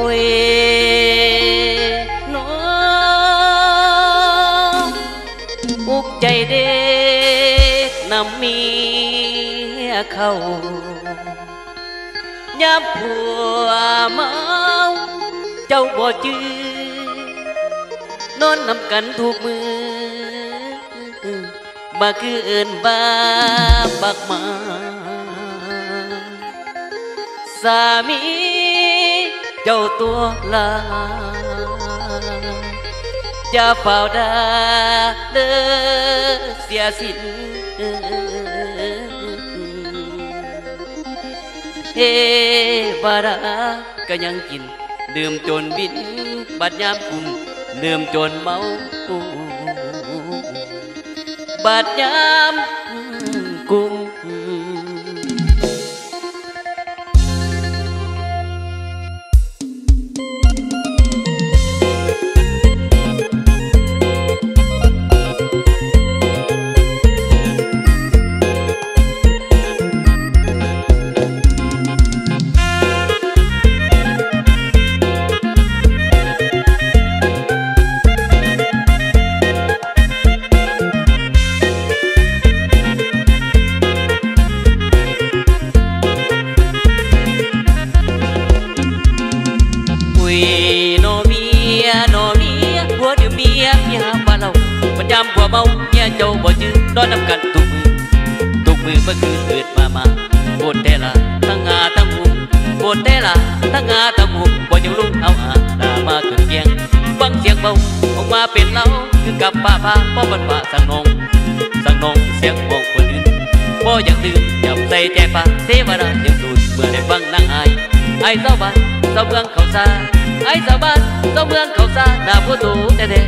โอ้ยน้องอุกใจเด็กนำมีเขายามผัวเมาเจ้าบ่จื้อนอนนำกันทุกมือมาคือเอินบ้าบักมาสามี จ้าตัวลาอย่าเฝ้าดาเด้อเสียสินเทวดาก็ยังกิน ดื่มจนบิน บัดยามกุมดื่มจนเมา บัดยาม ประจำผัวเมาเมียเจ้าบ่จื้อนอนนำกันทุกมือทุกมือเมื่อคืนเกิดมามาโบนแต่ละทั้งงาทั้งหุมโบนแต่ละทั้งงาทั้งหุมบ่ยังลุกเอาอาลามาขึ้นเกียงฟังเสียงเบาออกมาเป็นเราคือกับป้าพาพ่อบันป่าสังนงสังนงเสียงมองคนอื่นบ่อยากดื่มจับใส่ใจฟ้าเทวดายังสูดเมื่อได้ฟังนางอายไอ้เจ้าบ้านเจ้าเมืองเขาซาไอ้เจ้าบ้านเจ้าเมืองเขาซาหน้าผู้ตูแต่เด็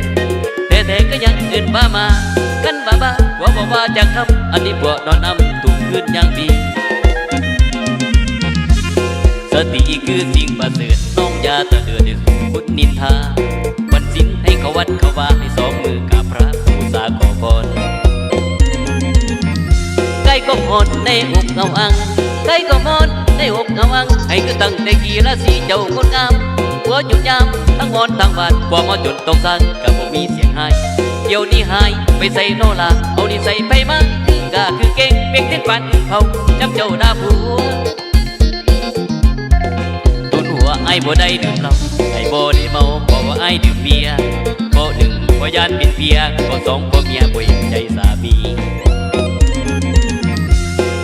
แต่ก็ยังอื่นบ้ามากันบ้าบ้าหัวบอกว่าจะทำอันนี้พวกนอนนำถูกขึ้นอย่างดีสติคือสิ่งประเสริฐน้องยาตะเดือดในสุขุนนินทา วันสิ้นให้เขาวัดเขาว่าให้สองมือกับพระผู้สาขอพรใกล้ก็หมดในอกเงาอังใกล้ก็หมดในอกเงาอัง ให้คือตั้งในกีละสีเจ้าคนงาม วหยุดยามทั้งงอนทั้งบาดกว่ามาจนตกสังกับบ่มีเสียงหายเดี๋ยวนี้หายไปใส่โนลาเอานี่ใส่ไปมาก็คือเก่งเปียกเต้นปันเขาจำเจ้าดาผัวตุนหัวไอ้บ่ได้ดื่มเหล้าไอ้บ่ได้เมาบอกว่าไอ้ดื่มเบียร์บ่หนึ่งบ่ยานเป็นเพียบ่สองบ่เมียบ่เห็นใจสามี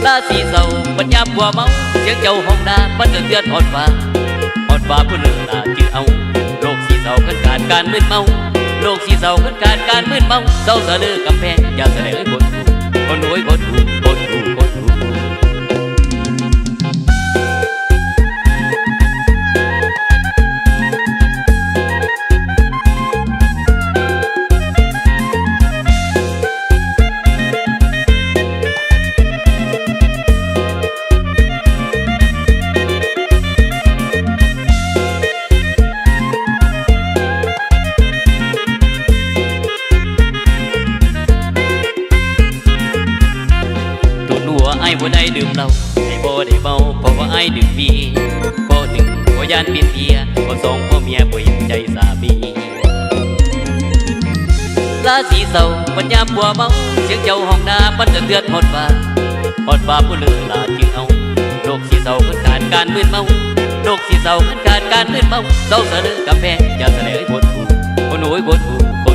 ราศีเศร้าปัญญาบัวเมาเสียงเจ้าห้องดาบันเดือดเดือดหอดฟ้า ว่าผู้เลือลาจือเอาโรคสีเศร้าขันการการมึนเมาโรคสีเศร้าขันการการมึนเมาเศร้าเสลือกำแพงอย่าแสดงให้บนหูคนรวยบนดู เหล้าไอ้บ่ได้เมาเพราะว่าไอ้ดื่มเบีบ่หนึ่งบ่ยานเปลี่ยนเพียบ่สองบ่เมียบ่เห็นใจสามีราศีเศร้าปัญญาบัวเมาเสียงเจ้าห้องนาปันจะเตือนหอดฟ้าหอดฟ้าผู้ลือลาจึงเอาโรคสีเศร้าขันการการมึนเมาโรคสีเศร้าขันการการมึนเมาเศร้าเสะลือกำแพงอย่าแสดงให้บนหูบนหูบนหู